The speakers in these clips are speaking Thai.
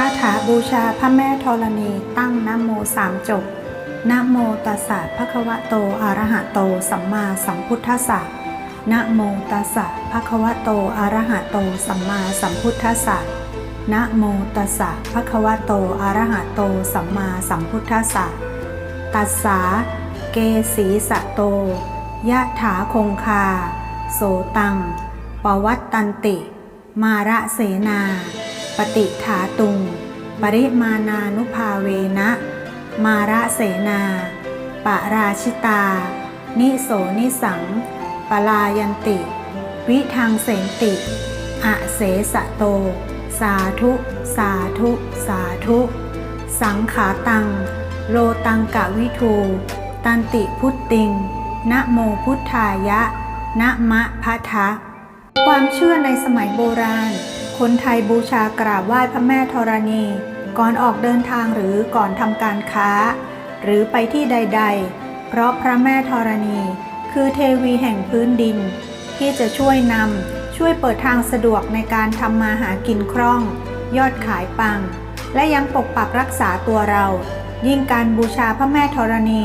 าถาบูชาพระแม่ธรณีตั้งนโมสามจบนโมตัสสะภะคะวะโตอะระหะโต สัมมาสัมพุทธัสสะนโมตัสสะภะคะวะโตอะระหะโต สัมมาสัมพุทธัสสะนโมตัสสะภะคะวะโตอะระหะโต สัมมาสัมพุทธัสสะตัสสาเกสีสะโตยะถาคงคา โสตังปวัตตันติ มาระเสนา ปฏิถาตุง ปริมานานุภาเวนะ มาระเสนา ปะราชิตา นิโสนิสัง ปลายันติ วิทางเสนติอะเสสะโต สาธุ สาธุ สาธุ สังขาตัง โลตังกะวิทู ตันติพุตติง นะโมพุทธายะ นะมะพะทะความเชื่อในสมัยโบราณ คนไทยบูชากราบไหว้พระแม่ธรณี ก่อนออกเดินทางหรือก่อนทำการค้า หรือไปที่ใด ๆ เพราะพระแม่ธรณี คือเทวีแห่งพื้นดิน ที่จะช่วยนำช่วยเปิดทางสะดวกในการทำมาหากินคล่อง ยอดขายปัง และยังปกปักรักษาตัวเรา ยิ่งการบูชาพระแม่ธรณี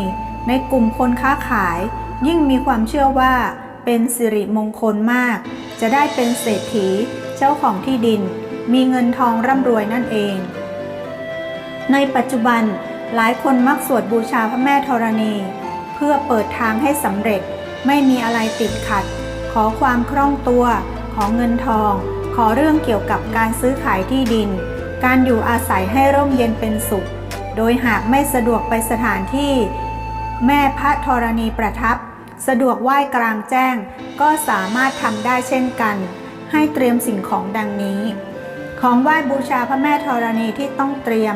ในกลุ่มคนค้าขาย ยิ่งมีความเชื่อว่าเป็นสิริมงคลมาก จะได้เป็นเศรษฐี เจ้าของที่ดินมีเงินทองร่ำรวยนั่นเอง ในปัจจุบันหลายคนมักสวดบูชาพระแม่ธรณี เพื่อเปิดทางให้สำเร็จไม่มีอะไรติดขัด ขอความคล่องตัว ขอเงินทอง ขอเรื่องเกี่ยวกับการซื้อขายที่ดิน การอยู่อาศัยให้ร่มเย็นเป็นสุข โดยหากไม่สะดวกไปสถานที่ แม่พระธรณีประทับ สะดวกไหว้กลางแจ้งก็สามารถทำได้เช่นกัน ให้เตรียมสิ่งของดังนี้ ของไหว้บูชาพระแม่ธรณีที่ต้องเตรียม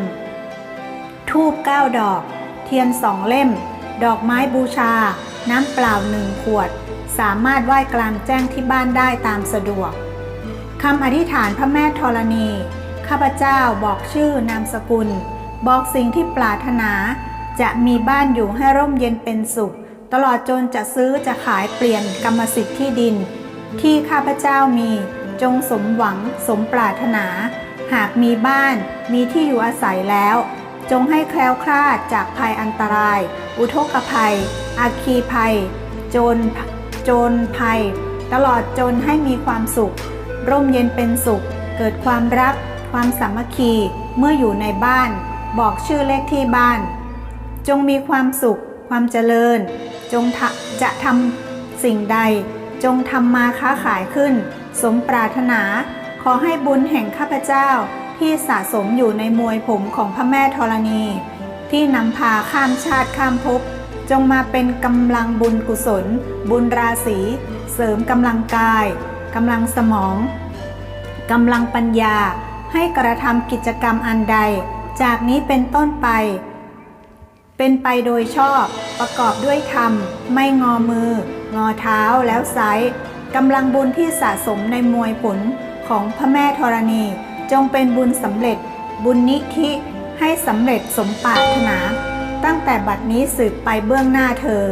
ทูบ9ดอก เทียนสองเล่ม ดอกไม้บูชา น้ำเปล่าหนึ่งขวด สามารถไหว้กลางแจ้งที่บ้านได้ตามสะดวกคำอธิษฐานพระแม่ธรณี ข้าพเจ้าบอกชื่อนามสกุล บอกสิ่งที่ปรารถนา จะมีบ้านอยู่ให้ร่มเย็นเป็นสุข ตลอดจนจะซื้อจะขายเปลี่ยนกรรมสิทธิ์ที่ดิน ที่ข้าพเจ้ามีจงสมหวังสมปรารถนา หากมีบ้านมีที่อยู่อาศัยแล้ว จงให้แคล้วคลาดจากภัยอันตราย อุทกภัย อาคีภัย โจรโจรภัย ตลอดจนให้มีความสุข ร่มเย็นเป็นสุข เกิดความรัก ความสามัคคีเมื่ออยู่ในบ้าน บอกชื่อเลขที่บ้าน จงมีความสุข ความเจริญ จงจะทำสิ่งใด จงทำมาค้าขายขึ้น สมปรารถนา ขอให้บุญแห่งข้าพเจ้าที่สะสมอยู่ในมวยผมของพระแม่ธรณี ที่นำพาข้ามชาติข้ามภพจงมาเป็นกำลังบุญกุศล บุญราศีเสริมกำลังกายกำลังสมองกำลังปัญญาให้กระทำกิจกรรมอันใด จากนี้เป็นต้นไป เป็นไปโดยชอบประกอบด้วยธรรม ไม่งอมือ งอเท้าแล้วไซส์กำลังบุญที่สะสมในมวยผลของพระแม่ธรณี จงเป็นบุญสำเร็จ บุญนิธิให้สำเร็จสมปรารถนา ตั้งแต่บัดนี้สืบไปเบื้องหน้าเธอ